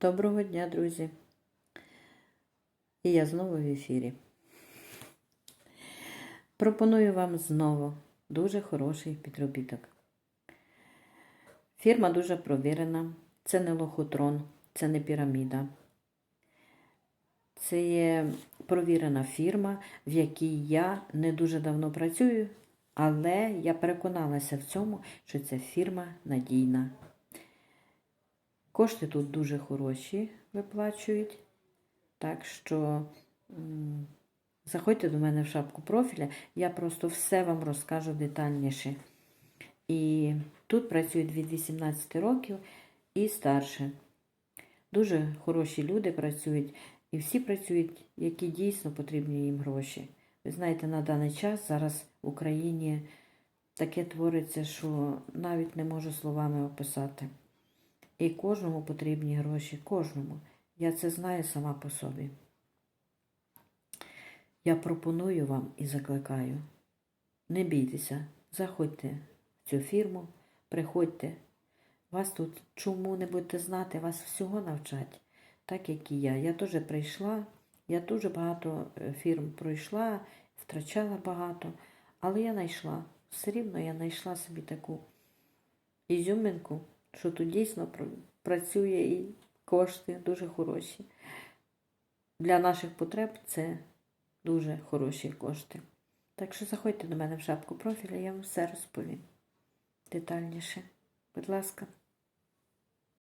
Доброго дня, друзі. І я знову в ефірі. Пропоную вам знову дуже хороший підробіток. Фірма дуже провірена. Це не лохотрон, це не піраміда. Це є провірена фірма, в якій я не дуже давно працюю, але я переконалася в цьому, що ця фірма надійна. Кошти тут дуже хороші виплачують. Так що заходьте до мене в шапку профіля, я просто все вам розкажу детальніше. І тут працюють від 18 років і старше. Дуже хороші люди працюють, і всі працюють, які дійсно потрібні їм гроші. Ви знаєте, на даний час зараз в Україні таке твориться, що навіть не можу словами описати. І кожному потрібні гроші, кожному. Я це знаю сама по собі. Я пропоную вам і закликаю. Не бійтеся, заходьте в цю фірму, приходьте. Вас тут чому не будете знати, вас всього навчать, так як і я. Я теж прийшла, я дуже багато е, фірм пройшла, втрачала багато, але я знайшла. Все рівно я знайшла собі таку ізюминку, що тут дійсно працює і кошти дуже хороші. Для наших потреб це дуже хороші кошти. Так що заходьте до мене в шапку профіля, я вам все розповім детальніше. Будь ласка.